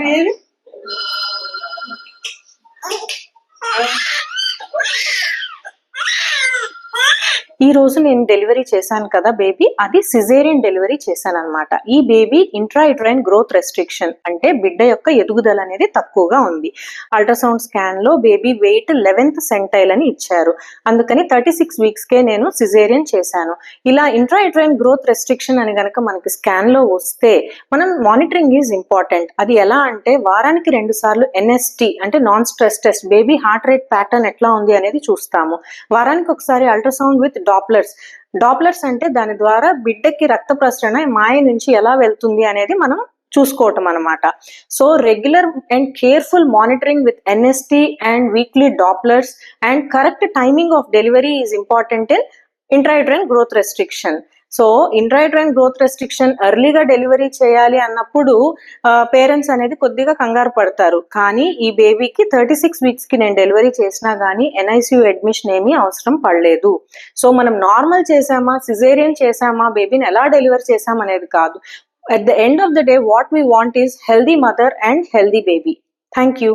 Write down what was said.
Can you? ఈ రోజు నేను డెలివరీ చేశాను కదా బేబీ అది సిజేరియన్ డెలివరీ చేశాను అనమాట ఈ బేబీ ఇంట్రాయిట్రైన్ గ్రోత్ రెస్ట్రిక్షన్ అంటే బిడ్డ యొక్క ఎదుగుదల అనేది తక్కువగా ఉంది. అల్ట్రాసౌండ్ స్కాన్లో బేబీ వెయిట్ లెవెన్త్ సెంటైల్ అని ఇచ్చారు. అందుకని థర్టీ సిక్స్ వీక్స్ కే నేను సిజేరియన్ చేశాను. ఇలా ఇంట్రాయిట్రైన్ గ్రోత్ రెస్ట్రిక్షన్ అని గనక మనకి స్కాన్లో వస్తే మనం మానిటరింగ్ ఈజ్ ఇంపార్టెంట్ అది ఎలా అంటే వారానికి రెండు సార్లు ఎన్ఎస్టి అంటే non stress test baby heart rate pattern ఎట్లా ఉంది అనేది చూస్తాము. వారానికి ఒకసారి అల్ట్రాసౌండ్ విత్ డాప్లర్స్ డాప్లర్స్ అంటే దాని ద్వారా బిడ్డకి రక్త ప్రసరణ మాయ నుంచి ఎలా వెళ్తుంది అనేది మనం చూసుకోవటం అనమాట so regular and careful monitoring with NST and weekly dopplers and correct timing of delivery is important in intrauterine growth restriction so intrauterine growth restriction ఎర్లీగా డెలివరీ చేయాలి అన్నప్పుడు పేరెంట్స్ అనేది కొద్దిగా కంగారు పడతారు. కానీ ఈ బేబీకి థర్టీ సిక్స్ వీక్స్కి నేను డెలివరీ చేసినా కానీ ఎన్ఐసియు అడ్మిషన్ ఏమీ అవసరం పడలేదు. సో మనం నార్మల్ చేసామా సిజేరియన్ చేసామా బేబీని ఎలా డెలివర్ చేసాం అనేది కాదు. At the end of the day what we want is healthy mother and healthy baby thank you